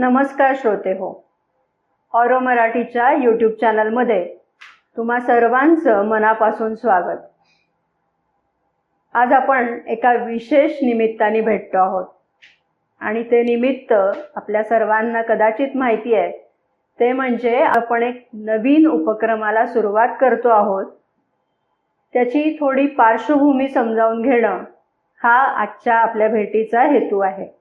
नमस्कार श्रोते हो. ऑरो मराठीच्या यूट्यूब चॅनलमध्ये तुम्हा सर्वांचं मनापासून स्वागत. आज आपण एका विशेष निमित्ताने भेटतो आहोत. आणि ते निमित्त आपल्या सर्वांना कदाचित माहिती आहे ते म्हणजे आपण एक नवीन उपक्रमाला सुरुवात करतो आहोत. त्याची थोडी पार्श्वभूमी समजावून घेणं हा आजच्या आपल्या भेटीचा हेतू आहे.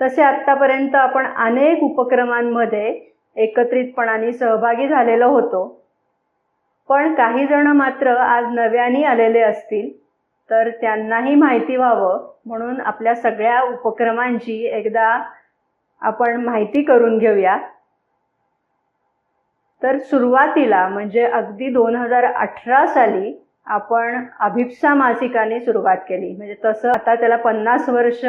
तसे आत्तापर्यंत आपण अनेक उपक्रमांमध्ये एकत्रितपणाने सहभागी झालेलो होतो. पण काही जण मात्र आज नव्याने आलेले असतील तर त्यांनाही माहिती व्हावं म्हणून आपल्या सगळ्या उपक्रमांची एकदा आपण माहिती करून घेऊया. तर सुरुवातीला म्हणजे अगदी दोन हजार अठरा साली आपण अभिप्सा मासिकाने सुरुवात केली. म्हणजे तसं आता त्याला पन्नास वर्ष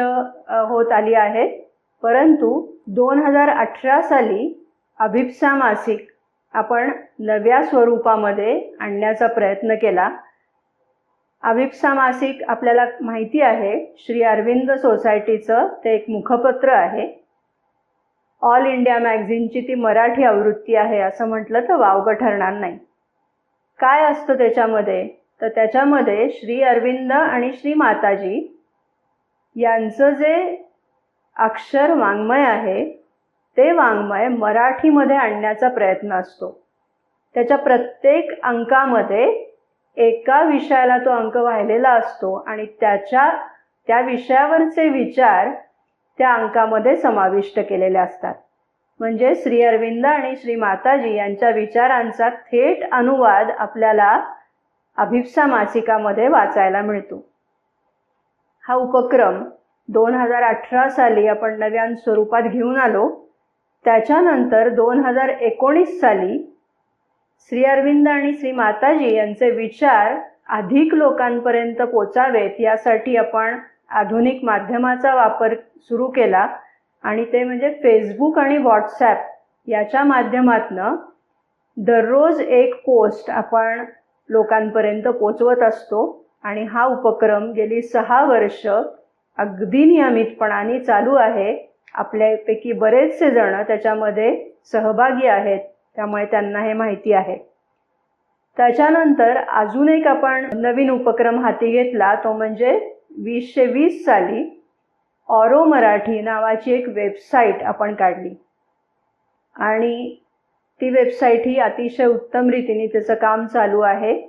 होत आली आहेत परंतु दोन हजार अठरा साली अभिप्सा मासिक आपण नव्या स्वरूपामध्ये आणण्याचा प्रयत्न केला. अभिप्सा मासिक आपल्याला माहिती आहे श्री अरविंद सोसायटीचं ते एक मुखपत्र आहे. ऑल इंडिया मॅगझिनची ती मराठी आवृत्ती आहे असं म्हटलं तर वावगं ठरणार नाही. काय असतं त्याच्यामध्ये? तर त्याच्यामध्ये श्री अरविंद आणि श्री माताजी यांचं जे अक्षर वाङ्मय आहे ते वाङ्मय मराठीमध्ये आणण्याचा प्रयत्न असतो. त्याच्या प्रत्येक अंकामध्ये एका विषयाला तो अंक वाहिलेला असतो आणि त्याच्या त्या विषयावरचे विचार त्या अंकामध्ये समाविष्ट केलेले असतात. म्हणजे श्री अरविंद आणि श्री माताजी यांच्या विचारांचा थेट अनुवाद आपल्याला अभिप्सा मासिकामध्ये वाचायला मिळतो. हा उपक्रम दोन हजार अठरा साली आपण नव्यान स्वरूपात घेऊन आलो. त्याच्यानंतर दोन हजार एकोणीस साली श्री अरविंद आणि श्री माताजी यांचे विचार अधिक लोकांपर्यंत पोचावेत यासाठी आपण आधुनिक माध्यमाचा वापर सुरू केला. आणि ते म्हणजे फेसबुक आणि व्हॉट्सॲप याच्या माध्यमातनं दररोज एक पोस्ट आपण लोकांपर्यंत पोचवत असतो आणि हा उपक्रम गेली सहा वर्ष अगदी नियमितपणाने चालू आहे. आपल्यापैकी बरेचसे जण त्याच्यामध्ये सहभागी आहेत त्यामुळे त्यांना हे माहिती आहे. त्याच्यानंतर अजून एक आपण नवीन उपक्रम हाती घेतला तो म्हणजे वीसशे वीस साली ऑरो मराठी नावाची एक वेबसाईट आपण काढली. आणि ती वेबसाईट ही अतिशय उत्तम रीतीने त्याचं काम चालू आहे.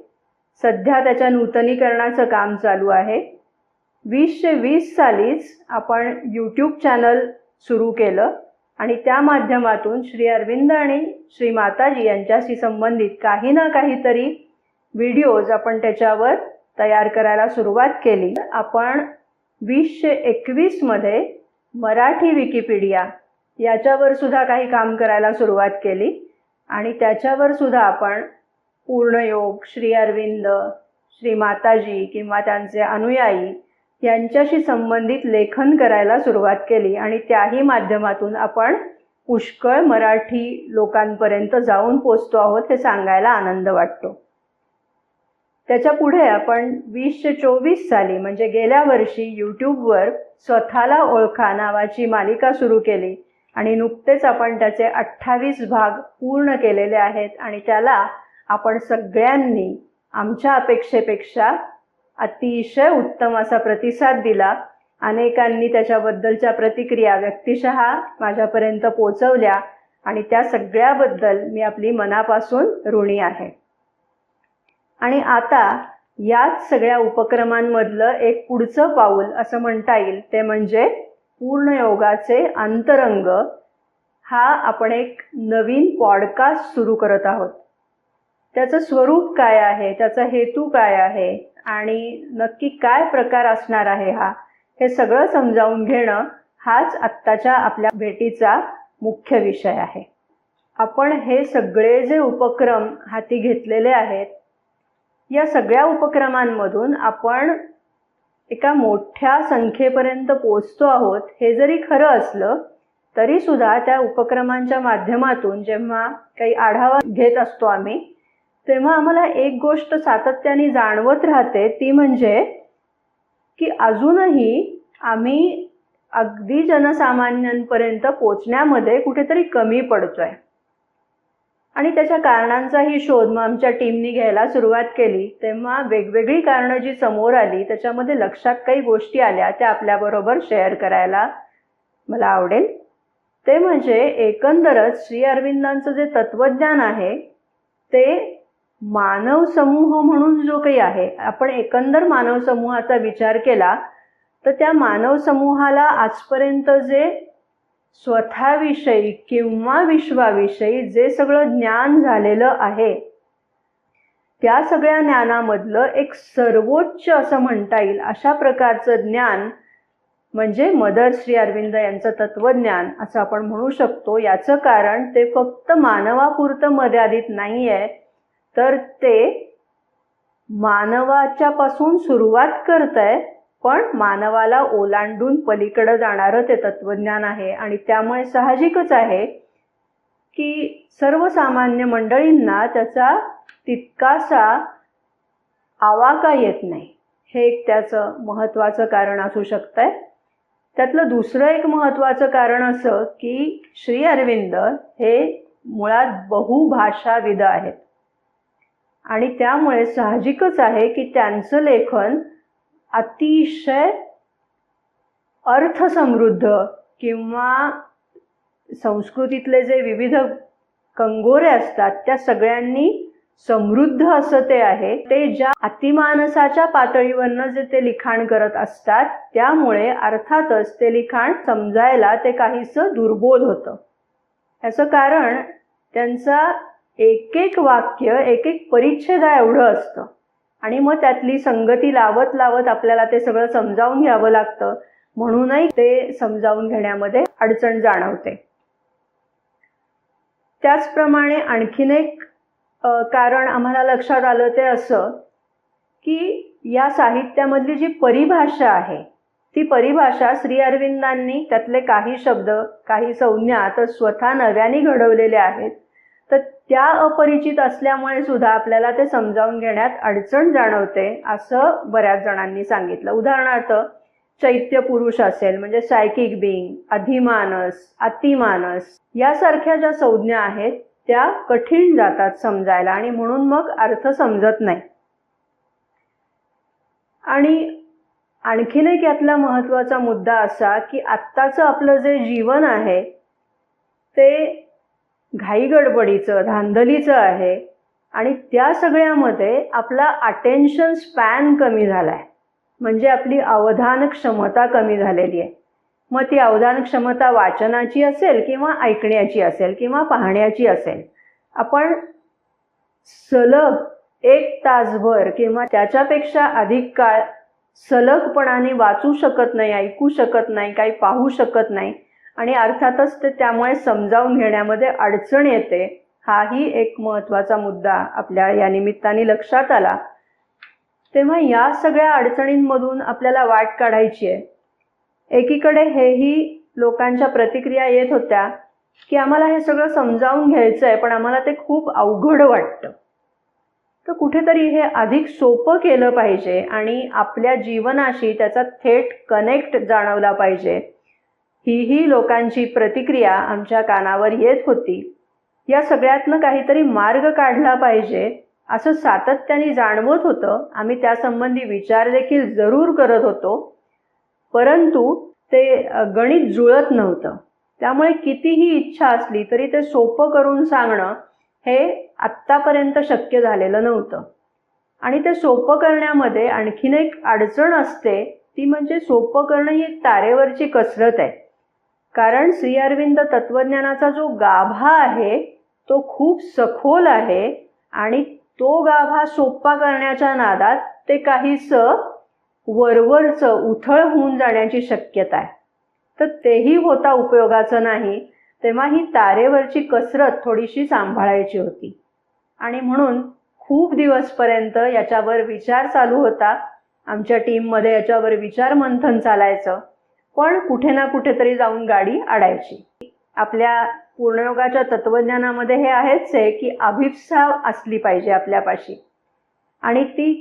सध्या त्याच्या नूतनीकरणाचं काम चालू आहे. वीसशे वीस सालीच आपण यूट्यूब चॅनल सुरू केलं आणि त्या माध्यमातून श्री अरविंद आणि श्री माताजी यांच्याशी संबंधित काही ना काहीतरी व्हिडिओज आपण त्याच्यावर तयार करायला सुरुवात केली. आपण वीसशे एकवीसमध्ये मराठी विकिपीडिया याच्यावर सुद्धा काही काम करायला सुरुवात केली. आणि त्याच्यावर सुद्धा आपण पूर्णयोग श्री अरविंद श्री माताजी किंवा त्यांचे अनुयायी यांच्याशी संबंधित लेखन करायला सुरुवात केली आणि त्याही माध्यमातून आपण पुष्कळ मराठी लोकांपर्यंत जाऊन पोचतो आहोत हे सांगायला आनंद वाटतो. त्याच्या पुढे आपण वीसशे चोवीस साली म्हणजे गेल्या वर्षी यूट्यूबवर स्वतःला ओळखा नावाची मालिका सुरू केली. आणि नुकतेच आपण त्याचे अठ्ठावीस भाग पूर्ण केलेले आहेत आणि त्याला आपण सगळ्यांनी आमच्या अपेक्षेपेक्षा अतिशय उत्तम असा प्रतिसाद दिला. अनेकांनी त्याच्याबद्दलच्या प्रतिक्रिया व्यक्तिशः माझ्यापर्यंत पोचवल्या आणि त्या सगळ्याबद्दल मी आपली मनापासून ऋणी आहे. आणि आता याच सगळ्या उपक्रमांमधलं एक पुढचं पाऊल असं म्हणता येईल ते म्हणजे पूर्णयोगाचे अंतरंग हा आपण एक नवीन पॉडकास्ट सुरू करत आहोत. त्याचं स्वरूप काय आहे? त्याचा हेतू काय आहे? आणि नक्की काय प्रकार असणार आहे हा? हे सगळं समजावून घेणं हाच आत्ताच्या आपल्या भेटीचा मुख्य विषय आहे. आपण हे सगळे जे उपक्रम हाती घेतलेले आहेत या सगळ्या उपक्रमांमधून आपण एका मोठ्या संख्येपर्यंत पोचतो आहोत हे जरी खरं असलं तरी सुद्धा त्या उपक्रमांच्या माध्यमातून जेव्हा काही आढावा घेत असतो आम्ही तेव्हा आम्हाला एक गोष्ट सातत्याने जाणवत राहते ती म्हणजे की अजूनही आम्ही अगदी जनसामान्यांपर्यंत पोचण्यामध्ये कुठेतरी कमी पडतोय. आणि त्याच्या कारणांचाही शोध मग आमच्या टीमनी घ्यायला सुरुवात केली. तेव्हा वेगवेगळी कारणं जी समोर आली त्याच्यामध्ये लक्षात काही गोष्टी आल्या त्या आपल्याबरोबर शेअर करायला मला आवडेल. ते म्हणजे एकंदरच श्री अरविंदांचं जे तत्वज्ञान आहे ते मानव समूह म्हणून जो काही आहे आपण एकंदर मानव समूहाचा विचार केला तर त्या मानव समूहाला आजपर्यंत जे स्वतःविषयी किंवा विश्वाविषयी जे सगळं ज्ञान झालेलं आहे त्या सगळ्या ज्ञानामधलं एक सर्वोच्च असं म्हणता येईल. अशा प्रकारचं ज्ञान म्हणजे मदर श्री अरविंद यांचं तत्वज्ञान असं आपण म्हणू शकतो. याचं कारण ते फक्त मानवापुरतं मर्यादित नाही आहे तर ते मानवाच्या पासून सुरुवात करत आहे पण मानवाला ओलांडून पलीकडं जाणारं ते तत्वज्ञान आहे. आणि त्यामुळे साहजिकच आहे की सर्वसामान्य मंडळींना त्याचा तितकासा आवाका येत नाही. हे एक त्याचं महत्त्वाचं कारण असू शकतंय. त्यातलं दुसरं एक महत्त्वाचं कारण असं की श्री अरविंद हे मुळात बहुभाषाविद आहेत. आणि त्यामुळे साहजिकच आहे की त्यांचं लेखन अतिशय अर्थसमृद्ध किंवा संस्कृतीतले जे विविध कंगोरे असतात त्या सगळ्यांनी समृद्ध असं ते आहे. ते ज्या अतिमानसाच्या पातळीवरनं जे ते लिखाण करत असतात त्यामुळे अर्थातच ते लिखाण समजायला ते काहीसं दुर्बोध होतं. याचं कारण त्यांचा एक एक वाक्य एक एक परिच्छेदा एवढं असतं. आणि मग त्यातली संगती लावत लावत आपल्याला ते सगळं समजावून घ्यावं लागतं. म्हणूनही ते समजावून घेण्यामध्ये अडचण जाणवते. त्याचप्रमाणे आणखीन एक कारण आम्हाला लक्षात आलं ते असं की या साहित्यामधली जी परिभाषा आहे ती परिभाषा श्री अरविंदांनी त्यातले काही शब्द काही संज्ञा तर स्वतः नव्याने घडवलेले आहेत. तर त्या अपरिचित असल्यामुळे सुद्धा आपल्याला ते समजावून घेण्यात अडचण जाणवते असं बऱ्याच जणांनी सांगितलं. उदाहरणार्थ चैत्य पुरुष असेल म्हणजे सायकिक बिंग अधिमानस अतिमानस यासारख्या ज्या संज्ञा आहेत त्या कठीण जातात समजायला आणि म्हणून मग अर्थ समजत नाही. आणि आणखीन एक यातला महत्त्वाचा मुद्दा असा की आत्ताचं आपलं जे जीवन आहे ते घाईगडबडीचं धांदलीचं आहे. आणि त्या सगळ्यामध्ये आपला अटेन्शन स्पॅन कमी झाला आहे म्हणजे आपली अवधान क्षमता कमी झालेली आहे. मग ती अवधान क्षमता वाचनाची असेल किंवा ऐकण्याची असेल किंवा पाहण्याची असेल आपण सलग एक तासभर किंवा त्याच्यापेक्षा अधिक काळ सलगपणाने वाचू शकत नाही ऐकू शकत नाही काही पाहू शकत नाही आणि अर्थातच ते त्यामुळे समजावून घेण्यामध्ये अडचण येते हाही एक महत्त्वाचा मुद्दा आपल्या या निमित्ताने लक्षात आला. तेव्हा या सगळ्या अडचणींमधून आपल्याला वाट काढायची आहे. एकीकडे हेही लोकांच्या प्रतिक्रिया येत होत्या की आम्हाला हे सगळं समजावून घ्यायचं आहे पण आम्हाला ते खूप अवघड वाटतं. तर कुठेतरी हे अधिक सोपं केलं पाहिजे आणि आपल्या जीवनाशी त्याचा थेट कनेक्ट जाणवला पाहिजे. हीही लोकांची प्रतिक्रिया आमच्या कानावर येत होती. या सगळ्यातनं काहीतरी मार्ग काढला पाहिजे असं सातत्याने जाणवत होतं. आम्ही त्यासंबंधी विचार देखील जरूर करत होतो. परंतु ते गणित जुळत नव्हतं. त्यामुळे कितीही इच्छा असली तरी ते सोपं करून सांगणं हे आत्तापर्यंत शक्य झालेलं नव्हतं. आणि ते सोपं करण्यामध्ये आणखीन एक अडचण असते ती म्हणजे सोपं करणं ही एक तारेवरची कसरत आहे. कारण श्री अरविंद तत्वज्ञानाचा जो गाभा आहे तो खूप सखोल आहे आणि तो गाभा सोप्पा करण्याच्या नादात ते काहीस वरवरचं उथळ होऊन जाण्याची शक्यता आहे. तर तेही होता उपयोगाचं नाही तेव्हा ही तारेवरची कसरत थोडीशी सांभाळायची होती. आणि म्हणून खूप दिवसपर्यंत याच्यावर विचार चालू होता. आमच्या टीममध्ये याच्यावर विचार मंथन चालायचं. पण कुठे ना कुठेतरी जाऊन गाडी अडायची आपल्या पूर्णयोगाच्या तत्वज्ञानामध्ये हे आहेच आहे की अभिप्सा असली पाहिजे आपल्यापाशी. आणि ती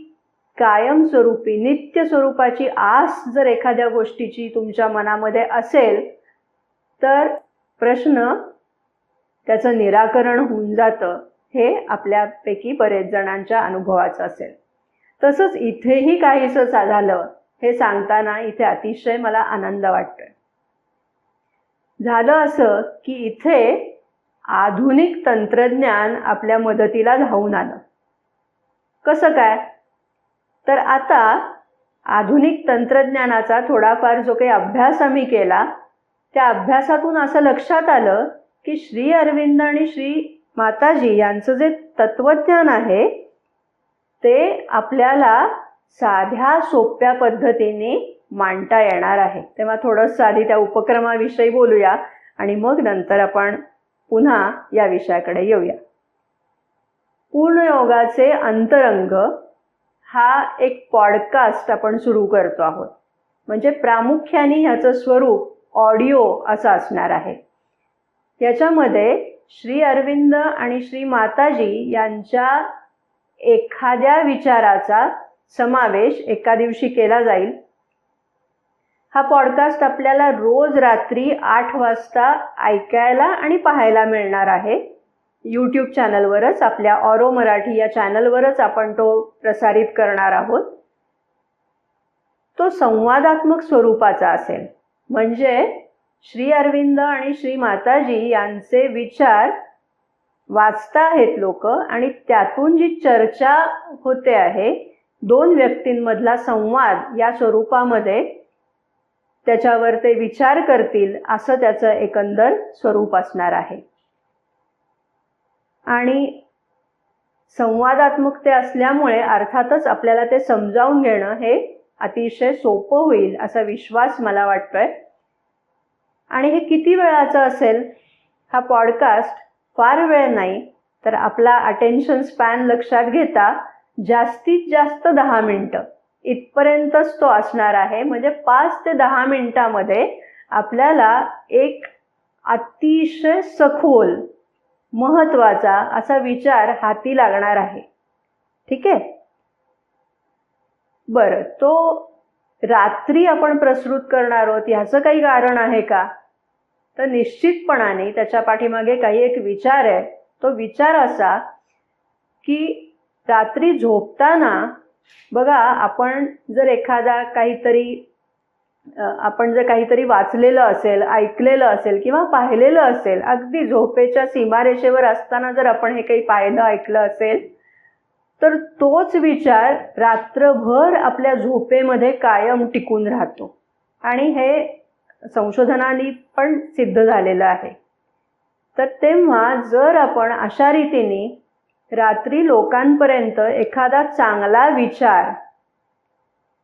कायमस्वरूपी नित्य स्वरूपाची आस जर एखाद्या गोष्टीची तुमच्या मनामध्ये असेल तर प्रश्न त्याचं निराकरण होऊन जातं हे आपल्यापैकी बरेच जणांच्या अनुभवाचं असेल. तसंच इथेही काहीसं झालं हे सांगताना इथे अतिशय मला आनंद वाटतोय. झालं असं की इथे आधुनिक तंत्रज्ञान आपल्या मदतीला धावून आलं. कसं काय? तर आता आधुनिक तंत्रज्ञानाचा थोडाफार जो काही अभ्यास आम्ही केला त्या अभ्यासातून असं लक्षात आलं की श्री अरविंद आणि श्री माताजी यांचं जे तत्वज्ञान आहे ते आपल्याला साध्या सोप्या पद्धतीने मांडता येणार आहे. तेव्हा थोडंसं आधी त्या उपक्रमाविषयी बोलूया आणि मग नंतर आपण पुन्हा या विषयाकडे येऊया. पूर्णयोगाचे अंतरंग हा एक पॉडकास्ट आपण सुरू करतो आहोत. म्हणजे प्रामुख्याने ह्याचं स्वरूप ऑडिओ असं असणार आहे. याच्यामध्ये श्री अरविंद आणि श्री माताजी यांच्या एखाद्या विचाराचा समावेश एका दिवशी केला जाईल. हा पॉडकास्ट आपल्याला रोज रात्री आठ वाजता ऐकायला आणि पाहायला मिळणार आहे. यूट्यूब चॅनलवरच आपल्या ऑरो मराठी या चॅनलवरच आपण तो प्रसारित करणार आहोत. तो संवादात्मक स्वरूपाचा असेल. म्हणजे श्री अरविंद आणि श्री माताजी यांचे विचार वाचता आहेत लोक आणि त्यातून जी चर्चा होते आहे दोन व्यक्तींमधला संवाद या स्वरूपामध्ये त्याच्यावर ते विचार करतील असं त्याचं एकंदर स्वरूप असणार आहे. आणि संवादात्मकते असल्यामुळे अर्थातच आपल्याला ते समजावून घेणं हे अतिशय सोपं होईल असा विश्वास मला वाटतोय. आणि हे किती वेळाचं असेल? हा पॉडकास्ट फार वेळ नाही तर आपला अटेन्शन स्पॅन लक्षात घेता जास्तीत जास्त दहा मिनटं. इथपर्यंतच तो असणार आहे. म्हणजे पाच ते दहा मिनटामध्ये आपल्याला एक अतिशय सखोल महत्त्वाचा असा विचार हाती लागणार आहे. ठीक आहे? बरं तो रात्री आपण प्रसृत करणार आहोत ह्याचं काही कारण आहे का? तर निश्चितपणाने त्याच्या पाठीमागे काही एक विचार आहे. तो विचार असा की रात्री झोपताना बघा आपण जर एखादा काहीतरी आपण जर काहीतरी वाचलेलं असेल ऐकलेलं असेल किंवा पाहिलेलं असेल अगदी झोपेच्या सीमारेषेवर असताना जर आपण हे काही पाहिलं ऐकलं असेल तर तोच विचार रात्रभर आपल्या झोपेमध्ये कायम टिकून राहतो. आणि हे संशोधनाने पण सिद्ध झालेलं आहे. तर तेव्हा जर आपण अशा रीतीने रात्री लोकांपर्यंत एखादा चांगला विचार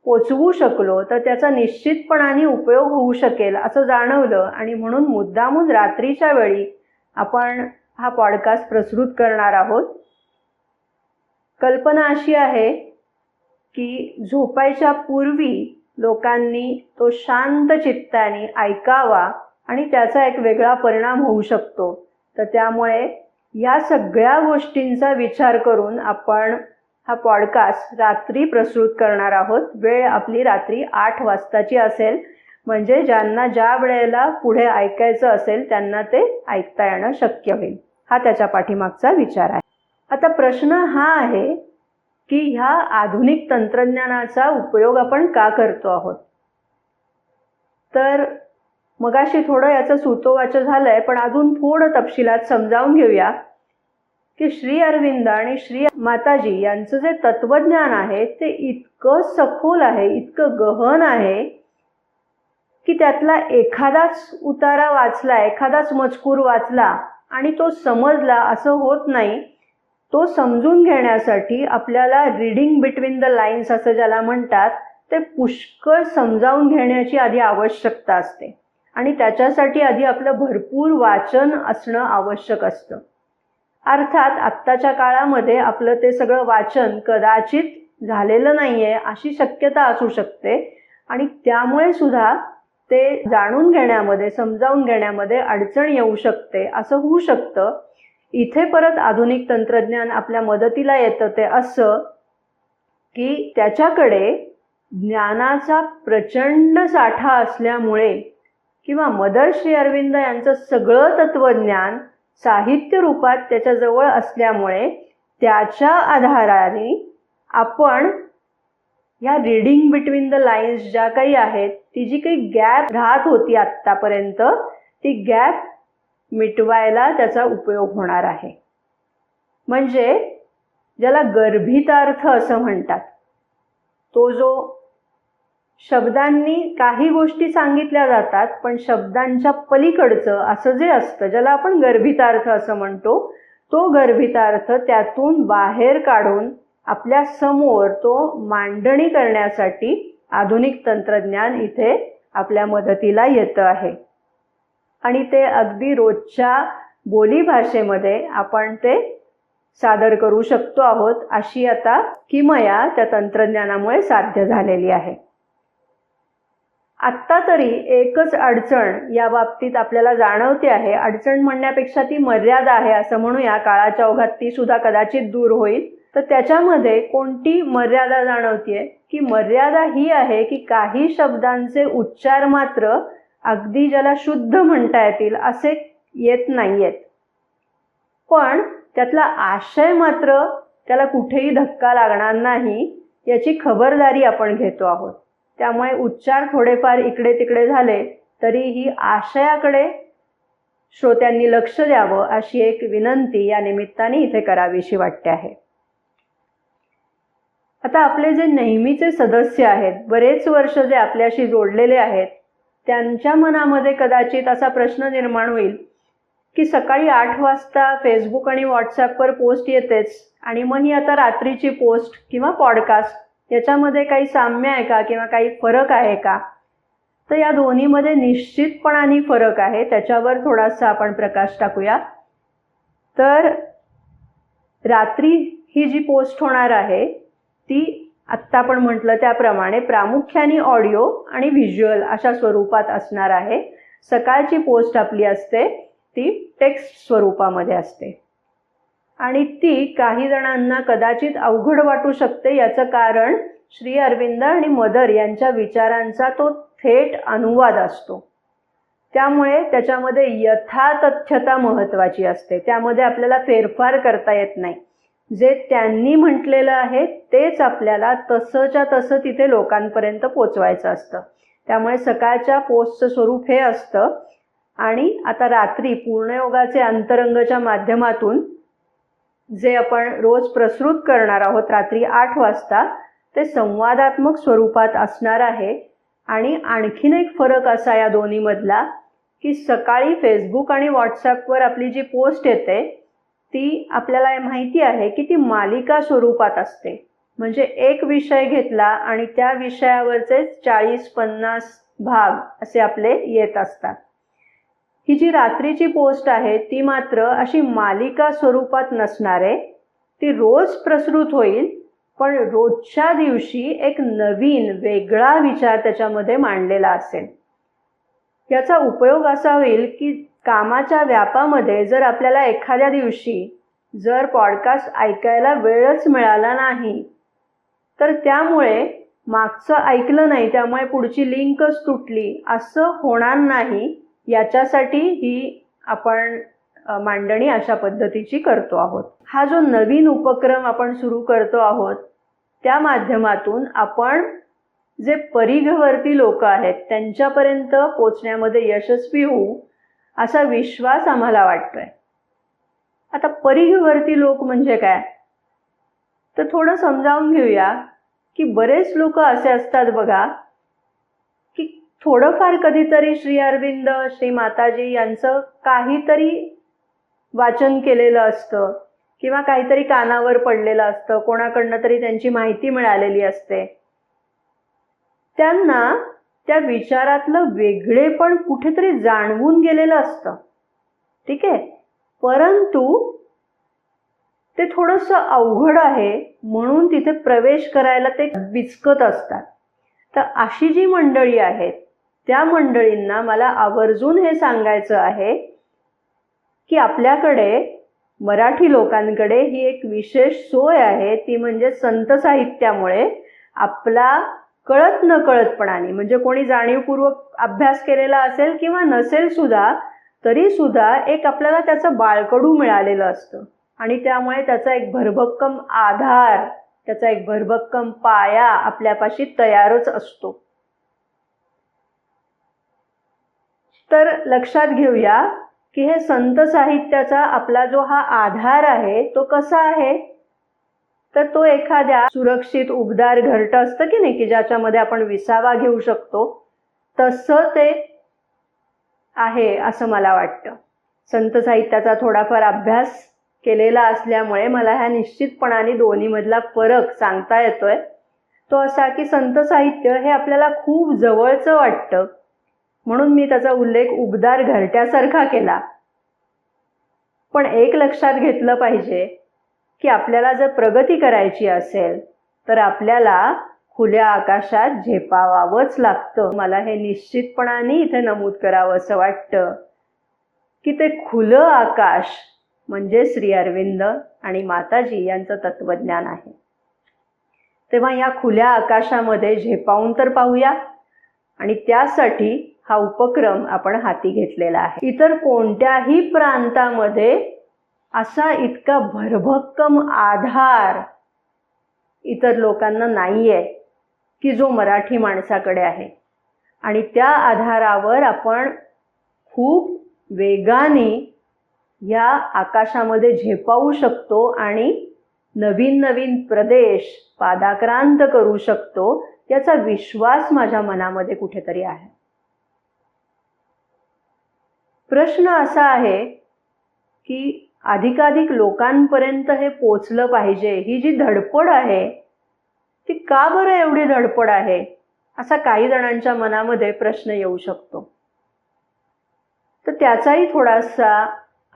पोचवू शकलो तर त्याचा निश्चितपणाने उपयोग होऊ शकेल असं जाणवलं. आणि म्हणून मुद्दामून रात्रीच्या वेळी आपण हा पॉडकास्ट प्रस्तुत करणार आहोत. कल्पना अशी आहे की झोपायच्या पूर्वी लोकांनी तो शांत चित्ताने ऐकावा आणि त्याचा एक वेगळा परिणाम होऊ शकतो. तर त्यामुळे या सगळ्या गोष्टींचा विचार करून आपण हा पॉडकास्ट रात्री प्रस्तुत करणार आहोत. वेळ आपली रात्री आठ वाजताची असेल. म्हणजे ज्यांना ज्या वेळेला पुढे ऐकायचं असेल त्यांना ते ऐकता येणं शक्य होईल. हा त्याच्या पाठीमागचा विचार आहे. आता प्रश्न हा आहे की ह्या आधुनिक तंत्रज्ञानाचा उपयोग आपण का करतो आहोत? तर मगाशी थोडं याचं सुतोवाचं झालंय पण अजून थोडं तपशिलात समजावून घेऊया. की श्री अरविंद आणि श्री माताजी यांचं जे तत्वज्ञान आहे ते इतकं सखोल आहे इतकं गहन आहे की त्यातला एखादाच उतारा वाचला एखादाच मजकूर वाचला आणि तो समजला असं होत नाही. तो समजून घेण्यासाठी आपल्याला रिडिंग बिटवीन द लाईन्स असं ज्याला म्हणतात ते पुष्कळ समजावून घेण्याची आधी आवश्यकता असते. आणि त्याच्यासाठी आधी आपलं भरपूर वाचन असणं आवश्यक असतं. अर्थात आत्ताच्या काळामध्ये आपलं ते सगळं वाचन कदाचित झालेलं नाही आहे अशी शक्यता असू शकते. आणि त्यामुळे सुद्धा ते जाणून घेण्यामध्ये समजावून घेण्यामध्ये अडचण येऊ शकते. असं होऊ शकतं. इथे परत आधुनिक तंत्रज्ञान आपल्या मदतीला येतं ते असं की त्याच्याकडे ज्ञानाचा प्रचंड साठा असल्यामुळे किंवा मदर श्री अरविंद यांचं सगळं तत्वज्ञान साहित्य रूपात त्याच्याजवळ असल्यामुळे त्याच्या आधाराने आपण ह्या रिडिंग बिटवीन द लाईन्स ज्या काही आहेत ती जी काही गॅप राहत होती आत्तापर्यंत ती गॅप मिटवायला त्याचा उपयोग होणार आहे. म्हणजे ज्याला गर्भितार्थ असं म्हणतात तो जो शब्दांनी काही गोष्टी सांगितल्या जातात पण शब्दांच्या पलीकडचं असं जे असतं ज्याला आपण गर्भितार्थ असं म्हणतो तो गर्भितार्थ त्यातून बाहेर काढून आपल्यासमोर तो मांडणी करण्यासाठी आधुनिक तंत्रज्ञान इथे आपल्या मदतीला येतं आहे. आणि ते अगदी रोजच्या बोलीभाषेमध्ये आपण ते सादर करू शकतो आहोत अशी आता किमया त्या तंत्रज्ञानामुळे साध्य झालेली आहे. आत्ता तरी एकच अडचण या बाबतीत आपल्याला जाणवते आहे. अडचण म्हणण्यापेक्षा ती मर्यादा आहे असं म्हणूया. काळाच्या ओघात ती सुद्धा कदाचित दूर होईल. तर त्याच्यामध्ये कोणती मर्यादा जाणवतीये? की मर्यादा ही आहे की काही शब्दांचे उच्चार मात्र अगदी ज्याला शुद्ध म्हणता येतील असे येत नाहीयेत. पण त्यातला आशय मात्र त्याला कुठेही धक्का लागणार नाही याची खबरदारी आपण घेतो आहोत. त्यामुळे उच्चार थोडेफार इकडे तिकडे झाले तरीही आशयाकडे श्रोत्यांनी लक्ष द्यावं अशी एक विनंती या निमित्ताने इथे करावीशी वाटते आहे. आता आपले जे नेहमीचे सदस्य आहेत बरेच वर्ष जे आपल्याशी जोडलेले आहेत त्यांच्या मनामध्ये कदाचित असा प्रश्न निर्माण होईल की सकाळी आठ वाजता फेसबुक आणि व्हॉट्सॲपवर पोस्ट येतेच आणि मग ही आता रात्रीची पोस्ट किंवा पॉडकास्ट याच्यामध्ये काही साम्य आहे का किंवा काही फरक आहे का? तर या दोन्हीमध्ये निश्चितपणाने फरक आहे. त्याच्यावर थोडासा आपण प्रकाश टाकूया. तर रात्री ही जी पोस्ट होणार आहे ती आत्ता आपण म्हटलं त्याप्रमाणे प्रामुख्याने ऑडिओ आणि व्हिज्युअल अशा स्वरूपात असणार आहे. सकाळची पोस्ट आपली असते ती टेक्स्ट स्वरूपामध्ये असते. आणि ती काही जणांना कदाचित अवघड वाटू शकते याचं कारण श्री अरविंद आणि मदर यांच्या विचारांचा तो थेट अनुवाद असतो. त्यामुळे त्याच्यामध्ये यथातथ्यता महत्त्वाची असते. त्यामध्ये आपल्याला फेरफार करता येत नाही. जे त्यांनी म्हटलेलं आहे तेच आपल्याला तसंच्या तसं तिथे लोकांपर्यंत पोचवायचं असतं. त्यामुळे सकाळच्या पोस्टचं स्वरूप हे असतं. आणि आता रात्री पूर्णयोगाचे अंतरंगच्या माध्यमातून जे आपण रोज प्रसृत करणार आहोत रात्री आठ वाजता ते संवादात्मक स्वरूपात असणार आहे. आणि आणखीन एक फरक असा या दोन्हीमधला की सकाळी फेसबुक आणि व्हॉट्सॲपवर आपली जी पोस्ट येते ती आपल्याला माहिती आहे की ती मालिका स्वरूपात असते. म्हणजे एक विषय घेतला आणि त्या विषयावरचे चाळीस पन्नास भाग असे आपले येत असतात. ही जी रात्रीची पोस्ट आहे ती मात्र अशी मालिका स्वरूपात नसणार आहे. ती रोज प्रसृत होईल पण रोजच्या दिवशी एक नवीन वेगळा विचार त्याच्यामध्ये मांडलेला असेल. याचा उपयोग असा होईल की कामाच्या व्यापामध्ये जर आपल्याला एखाद्या दिवशी जर पॉडकास्ट ऐकायला वेळच मिळाला नाही तर त्यामुळे मागचं ऐकलं नाही त्यामुळे पुढची लिंकच तुटली असं होणार नाही. याच्यासाठी ही आपण मांडणी अशा पद्धतीची करतो आहोत. हा जो नवीन उपक्रम आपण सुरू करतो आहोत त्या माध्यमातून आपण जे परिघवर्ती लोक आहेत त्यांच्यापर्यंत पोचण्यामध्ये यशस्वी होऊ असा विश्वास आम्हाला वाटतोय. आता परिघवर्ती लोक म्हणजे काय? तर थोडं समजावून घेऊया की बरेच लोक असे असतात बघा थोडंफार कधीतरी श्री अरविंद श्री माताजी यांचं काहीतरी वाचन केलेलं असतं किंवा काहीतरी कानावर पडलेलं असतं कोणाकडनं तरी त्यांची माहिती मिळालेली असते. त्यांना त्या विचारातलं वेगळेपण कुठेतरी जाणवून गेलेलं असतं. ठीक आहे? परंतु ते थोडंसं अवघड आहे म्हणून तिथे प्रवेश करायला ते बिचकत असतात. तर अशी जी मंडळी आहेत त्या मंडळींना मला आवर्जून हे सांगायचं आहे की आपल्याकडे मराठी लोकांकडे ही एक विशेष सोय आहे ती म्हणजे संत साहित्यामुळे आपला कळत न कळतपणाने म्हणजे कोणी जाणीवपूर्वक अभ्यास केलेला असेल किंवा नसेल सुद्धा तरी सुद्धा एक आपल्याला त्याचं बाळकडू मिळालेलं असतं. आणि त्यामुळे त्याचा एक भरभक्कम आधार त्याचा एक भरभक्कम पाया आपल्यापाशी तयारच असतो. तर लक्षात घेऊया की हे संत साहित्याचा आपला जो हा आधार आहे तो कसा आहे? तर तो एखाद्या सुरक्षित उबदार घरट असतं की नाही की ज्याच्यामध्ये आपण विसावा घेऊ शकतो तसं ते आहे असं मला वाटतं. संत साहित्याचा थोडाफार अभ्यास केलेला असल्यामुळे मला ह्या निश्चितपणाने दोन्हीमधला फरक सांगता येतोय. तो असा की संत साहित्य हे आपल्याला खूप जवळचं वाटतं. म्हणून मी त्याचा उल्लेख उबदार घरट्यासारखा केला. पण एक लक्षात घेतलं पाहिजे की आपल्याला जर प्रगती करायची असेल तर आपल्याला खुल्या आकाशात झेपावावंच लागतं. मला हे निश्चितपणाने इथे नमूद करावं असं वाटतं की ते खुलं आकाश म्हणजे श्री अरविंद आणि माताजी यांचं तत्वज्ञान आहे. तेव्हा या खुल्या आकाशामध्ये झेपावून तर पाहूया आणि त्यासाठी हा उपक्रम आपण हाती घेतलेला आहे. इतर कोणत्याही प्रांतामध्ये असा इतका भरभक्कम आधार इतर लोकांना नाही आहे की जो मराठी माणसाकडे आहे. आणि त्या आधारावर आपण खूप वेगाने या आकाशामध्ये झेपावू शकतो आणि नवीन नवीन प्रदेश पादाक्रांत करू शकतो याचा विश्वास माझ्या मनामध्ये कुठेतरी आहे. प्रश्न असा आहे की अधिकाधिक लोकांपर्यंत हे पोचलं पाहिजे. ही जी धडपड आहे ती का बरं एवढी धडपड आहे? असा काही जणांच्या मनामध्ये प्रश्न येऊ शकतो. तर त्याचाही थोडासा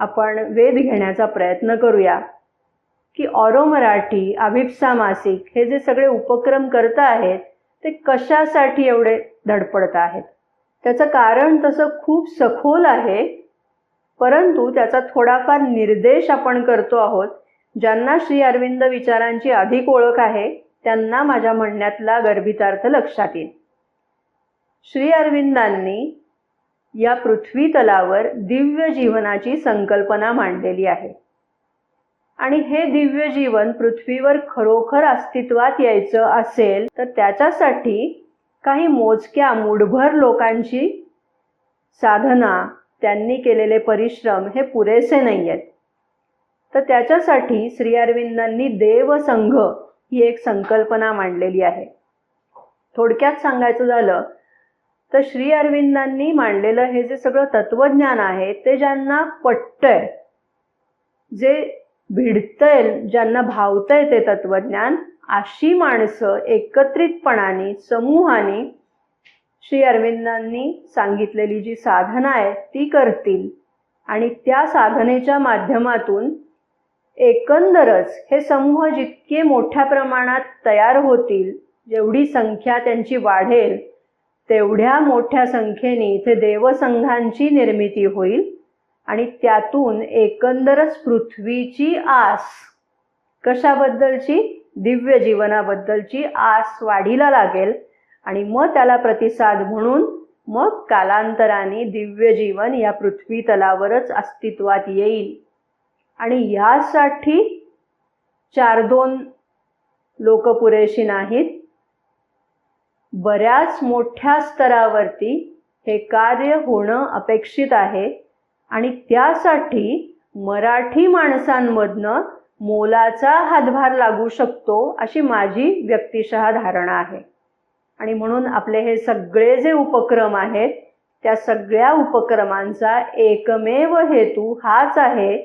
आपण वेध घेण्याचा प्रयत्न करूया की ऑरो मराठी अभिप्सा मासिक हे जे सगळे उपक्रम करत आहेत ते कशासाठी एवढे धडपडत आहेत? त्याचं कारण तसं खूप सखोल आहे परंतु त्याचा थोडाफार निर्देश आपण करतो आहोत ज्यांना श्री अरविंद विचारांची अधिक ओळख आहे त्यांना माझ्या म्हणण्यातला गर्भितार्थ लक्षात येईल. श्री अरविंदांनी या पृथ्वी तलावर दिव्य जीवनाची संकल्पना मांडलेली आहे. आणि हे दिव्य जीवन पृथ्वीवर खरोखर अस्तित्वात यायचं असेल तर त्याच्यासाठी काही मोजक्या मूढभर लोकांची साधना त्यांनी केलेले परिश्रम हे पुरेसे नाही आहेत तर त्याच्यासाठी श्री अरविंदांनी देवसंघ ही एक संकल्पना मांडलेली आहे. थोडक्यात सांगायचं झालं तर श्री अरविंदांनी मांडलेलं हे जे सगळं तत्वज्ञान आहे ते ज्यांना पटतंय जे भिडतंय ज्यांना भावतंय ते तत्वज्ञान अशी माणसं एकत्रितपणाने समूहाने श्री अरविंदांनी सांगितलेली जी साधना आहे ती करतील. आणि त्या साधनेच्या माध्यमातून एकंदरच हे समूह जितके मोठ्या प्रमाणात तयार होतील जेवढी संख्या त्यांची वाढेल तेवढ्या मोठ्या संख्येने इथे देवसंघांची निर्मिती होईल आणि त्यातून एकंदरच पृथ्वीची आस कशाबद्दलची? दिव्य जीवनाबद्दलची आस वाढीला लागेल. आणि मग त्याला प्रतिसाद म्हणून मग कालांतराने दिव्य जीवन या पृथ्वी तलावरच अस्तित्वात येईल. आणि यासाठी चार दोन लोक पुरेशी नाहीत. बऱ्याच मोठ्या स्तरावरती हे कार्य होणं अपेक्षित आहे. आणि त्यासाठी मराठी माणसांमधनं मोलाचा हातभार लागू शकतो अशी माझी व्यक्तिशः धारणा आहे. आणि म्हणून आपले हे सगळे जे उपक्रम आहेत त्या सगळ्या उपक्रमांचा एकमेव हेतू हाच आहे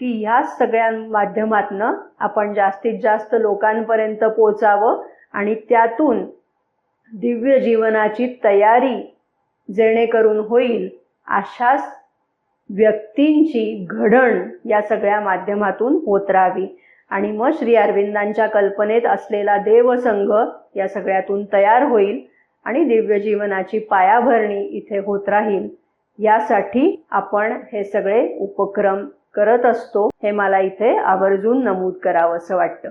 की ह्या सगळ्या माध्यमातनं आपण जास्तीत जास्त लोकांपर्यंत पोचावं आणि त्यातून दिव्य जीवनाची तयारी जेणेकरून होईल अशाच व्यक्तींची घडण या सगळ्या माध्यमातून होत राहावी आणि मग श्री अरविंदांच्या कल्पनेत असलेला देवसंघ या सगळ्यातून तयार होईल आणि दिव्य जीवनाची पायाभरणी इथे होत राहील. यासाठी आपण हे सगळे उपक्रम करत असतो हे मला इथे आवर्जून नमूद करावं असं वाटतं.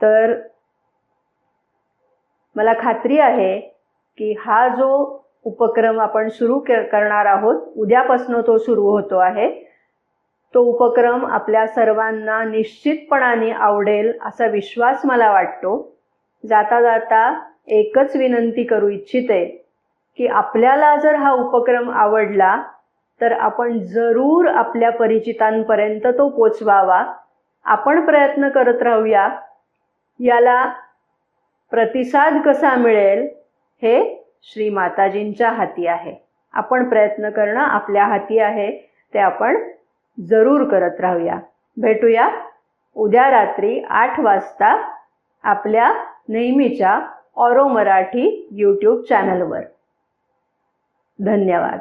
तर मला खात्री आहे की हा जो उपक्रम आपण सुरू करणार आहोत. उद्यापासून तो सुरू होतो आहे. तो उपक्रम आपल्या सर्वांना निश्चितपणाने आवडेल असा विश्वास मला वाटतो. जाता जाता एकच विनंती करू इच्छिते की आपल्याला जर हा उपक्रम आवडला तर आपण जरूर आपल्या परिचितांपर्यंत तो पोचवावा. आपण प्रयत्न करत राहूया. याला प्रतिसाद कसा मिळेल हे श्री माताजींच्या हाती आहे. आपण प्रयत्न करणं आपल्या हाती आहे ते आपण जरूर करत राहूया. भेटूया उद्या रात्री आठ वाजता आपल्या नेहमीच्या ऑरो मराठी यूट्यूब चॅनलवर धन्यवाद.